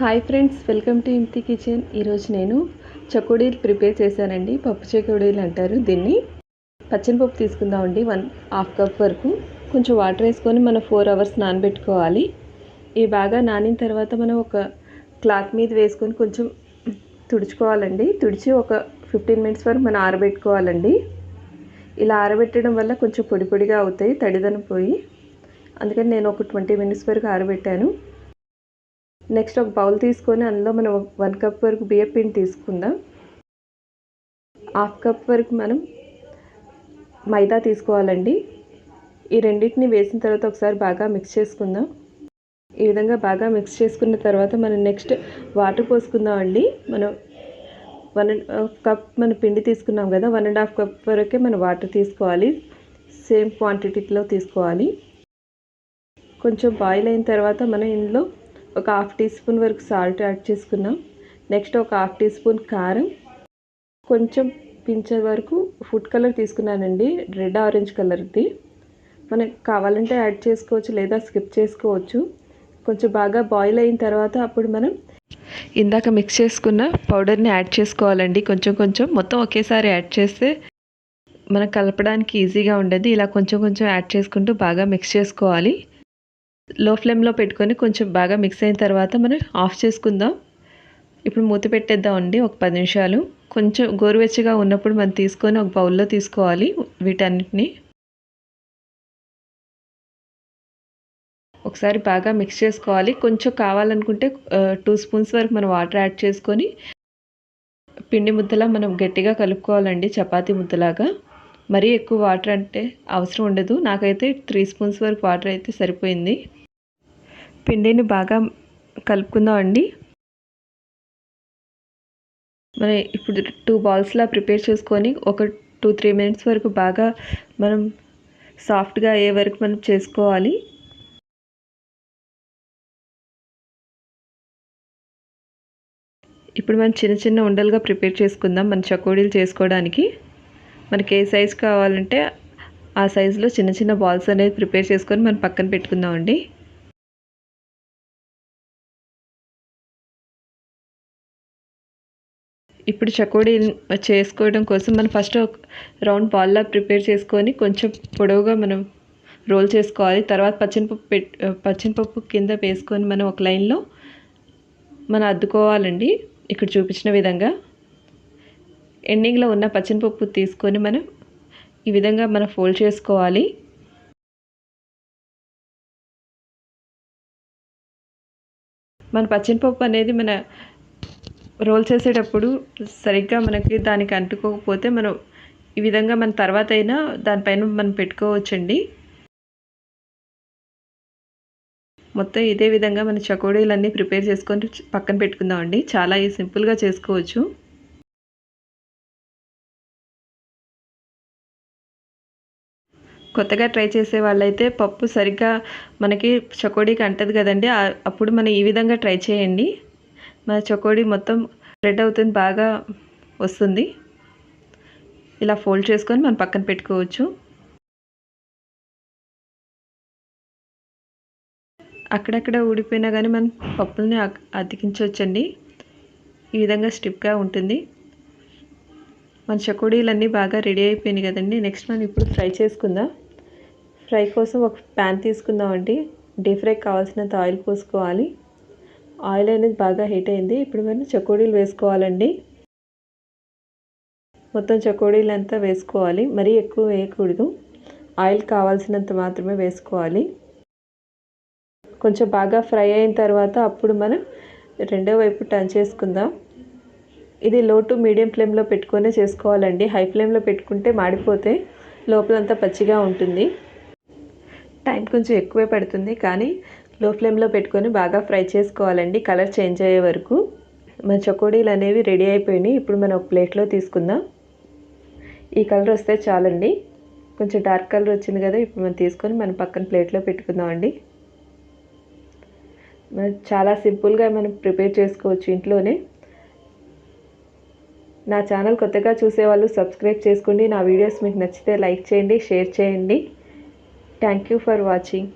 Hi friends welcome to Inthi kitchen ఈరోజు నేను చకోడీలు prepare చేశానండి. పప్పు చకోడీలు అంటారు దీన్ని. పచ్చని పప్పు తీసుకుందామండి. వన్ హాఫ్ కప్ వరకు కొంచెం వాటర్ వేసుకొని మనం ఫోర్ అవర్స్ నానబెట్టుకోవాలి. ఇవి బాగా నానిన తర్వాత మనం ఒక క్లాత్ మీద వేసుకొని కొంచెం తుడుచుకోవాలండి. తుడిచి ఒక ఫిఫ్టీన్ మినిట్స్ వరకు మనం ఆరబెట్టుకోవాలండి. ఇలా ఆరబెట్టడం వల్ల కొంచెం పొడి పొడిగా అవుతాయి తడిదనం పోయి. అందుకని నేను ఒక ట్వంటీ మినిట్స్ వరకు ఆరబెట్టాను. నెక్స్ట్ ఒక బౌల్ తీసుకొని అందులో మనం వన్ కప్ వరకు బియ్యం పిండి తీసుకుందాం. హాఫ్ కప్ వరకు మనం మైదా తీసుకోవాలండి. ఈ రెండింటిని వేసిన తర్వాత ఒకసారి బాగా మిక్స్ చేసుకుందాం. ఈ విధంగా బాగా మిక్స్ చేసుకున్న తర్వాత మనం నెక్స్ట్ వాటర్ పోసుకుందాం అండి మనం వన్ అండ్ కప్ మన పిండి తీసుకున్నాం కదా వన్ అండ్ హాఫ్ కప్ వరకే మనం వాటర్ తీసుకోవాలి. సేమ్ క్వాంటిటీలో తీసుకోవాలి. కొంచెం బాయిల్ అయిన తర్వాత మనం ఇందులో ఒక హాఫ్ టీ స్పూన్ వరకు సాల్ట్ యాడ్ చేసుకున్నాం. నెక్స్ట్ ఒక హాఫ్ టీ స్పూన్ కారం. కొంచెం పించే వరకు ఫుడ్ కలర్ తీసుకున్నానండి. రెడ్ ఆరెంజ్ కలర్ది. మనకు కావాలంటే యాడ్ చేసుకోవచ్చు లేదా స్కిప్ చేసుకోవచ్చు. కొంచెం బాగా బాయిల్ అయిన తర్వాత అప్పుడు మనం ఇందాక మిక్స్ చేసుకున్న పౌడర్ని యాడ్ చేసుకోవాలండి. కొంచెం కొంచెం మొత్తం ఒకేసారి యాడ్ చేస్తే మనకు కలపడానికి ఈజీగా ఉండదు. ఇలా కొంచెం కొంచెం యాడ్ చేసుకుంటూ బాగా మిక్స్ చేసుకోవాలి. లో ఫ్లేమ్లో పెట్టుకొని కొంచెం బాగా మిక్స్ అయిన తర్వాత మనం ఆఫ్ చేసుకుందాం. ఇప్పుడు మూత పెట్టేద్దామండి ఒక పది నిమిషాలు. కొంచెం గోరువెచ్చగా ఉన్నప్పుడు మనం తీసుకొని ఒక బౌల్లో తీసుకోవాలి వీటన్నిటిని. ఒకసారి బాగా మిక్స్ చేసుకోవాలి. కొంచెం కావాలనుకుంటే టూ స్పూన్స్ వరకు మనం వాటర్ యాడ్ చేసుకొని పిండి ముద్దలా మనం గట్టిగా కలుపుకోవాలండి చపాతీ ముద్దలాగా. మరీ ఎక్కువ వాటర్ అంటే అవసరం ఉండదు. నాకైతే త్రీ స్పూన్స్ వరకు వాటర్ అయితే సరిపోయింది. పిండిని బాగా కలుపుకుందాం అండి మరి ఇప్పుడు టూ బాల్స్లా ప్రిపేర్ చేసుకొని ఒక టూ త్రీ మినిట్స్ వరకు బాగా మనం సాఫ్ట్గా అయ్యే వరకు మనం చేసుకోవాలి. ఇప్పుడు మనం చిన్న చిన్న ఉండలుగా ప్రిపేర్ చేసుకుందాం మన చకోడీలు చేసుకోవడానికి. మనకి ఏ సైజ్ కావాలంటే ఆ సైజులో చిన్న చిన్న బాల్స్ అనేది ప్రిపేర్ చేసుకొని మనం పక్కన పెట్టుకుందాం ఇప్పుడు చకోడీ చేసుకోవడం కోసం మనం ఫస్ట్ రౌండ్ బాల్లా ప్రిపేర్ చేసుకొని కొంచెం పొడవుగా మనం రోల్ చేసుకోవాలి. తర్వాత పచ్చనిపప్పు పెట్ పచ్చనిపప్పు కింద వేసుకొని మనం ఒక లైన్లో మనం అద్దుకోవాలండి. ఇక్కడ చూపించిన విధంగా. ఎండింగ్లో ఉన్న పచ్చనిపప్పు తీసుకొని మనం ఈ విధంగా మనం ఫోల్డ్ చేసుకోవాలి. మన పచ్చనిపప్పు అనేది మన రోల్ చేసేటప్పుడు సరిగ్గా మనకి దానికి అంటుకోకపోతే మనం ఈ విధంగా మన తర్వాత అయినా దానిపైన మనం పెట్టుకోవచ్చండి. మొత్తం ఇదే విధంగా మన చకోడీలన్నీ ప్రిపేర్ చేసుకొని పక్కన పెట్టుకుందామండి. చాలా సింపుల్గా చేసుకోవచ్చు. కొత్తగా ట్రై చేసే వాళ్ళైతే పప్పు సరిగ్గా మనకి చకోడీకి అంటది కదండి. అప్పుడు మనం ఈ విధంగా ట్రై చేయండి. మన చకోడీ మొత్తం రెడ్ అవుతుంది బాగా వస్తుంది. ఇలా ఫోల్డ్ చేసుకొని మనం పక్కన పెట్టుకోవచ్చు. అక్కడక్కడ ఊడిపోయినా కానీ మనం పప్పుల్ని అతికించవచ్చండి. ఈ విధంగా స్టిప్గా ఉంటుంది. మన చకోడీలన్నీ బాగా రెడీ అయిపోయినాయి కదండి. నెక్స్ట్ మనం ఇప్పుడు ఫ్రై చేసుకుందాం. ఫ్రై కోసం ఒక ప్యాన్ తీసుకుందామండి. డీప్ ఫ్రై కావాల్సినంత ఆయిల్ పోసుకోవాలి. ఆయిల్ అనేది బాగా హీట్ అయింది. ఇప్పుడు మనం చకోడీలు వేసుకోవాలండి. మొత్తం చకోడీలు అంతా వేసుకోవాలి. మరీ ఎక్కువ వేయకూడదు. ఆయిల్ కావాల్సినంత మాత్రమే వేసుకోవాలి. కొంచెం బాగా ఫ్రై అయిన తర్వాత అప్పుడు మనం రెండో వైపు టర్న్ చేసుకుందాం. ఇది లో టు మీడియం ఫ్లేమ్లో పెట్టుకొనే చేసుకోవాలండి. హై ఫ్లేమ్లో పెట్టుకుంటే మాడిపోతే లోపలంతా పచ్చిగా ఉంటుంది. టైం కొంచెం ఎక్కువే పడుతుంది. కానీ లో ఫ్లేమ్లో పెట్టుకొని బాగా ఫ్రై చేసుకోవాలండి. కలర్ చేంజ్ అయ్యే వరకు. మన చకోడీలు అనేవి రెడీ అయిపోయినాయి. ఇప్పుడు మనం ఒక ప్లేట్లో తీసుకుందాం. ఈ కలర్ వస్తే చాలండి. కొంచెం డార్క్ కలర్ వచ్చింది కదా ఇప్పుడు మనం తీసుకొని మనం పక్కన ప్లేట్లో పెట్టుకుందామండి. చాలా సింపుల్గా మనం ప్రిపేర్ చేసుకోవచ్చు ఇంట్లోనే. నా ఛానల్ కొత్తగా చూసేవాళ్ళు సబ్స్క్రైబ్ చేసుకోండి. నా వీడియోస్ మీకు నచ్చితే లైక్ చేయండి షేర్ చేయండి. Thank you for watching.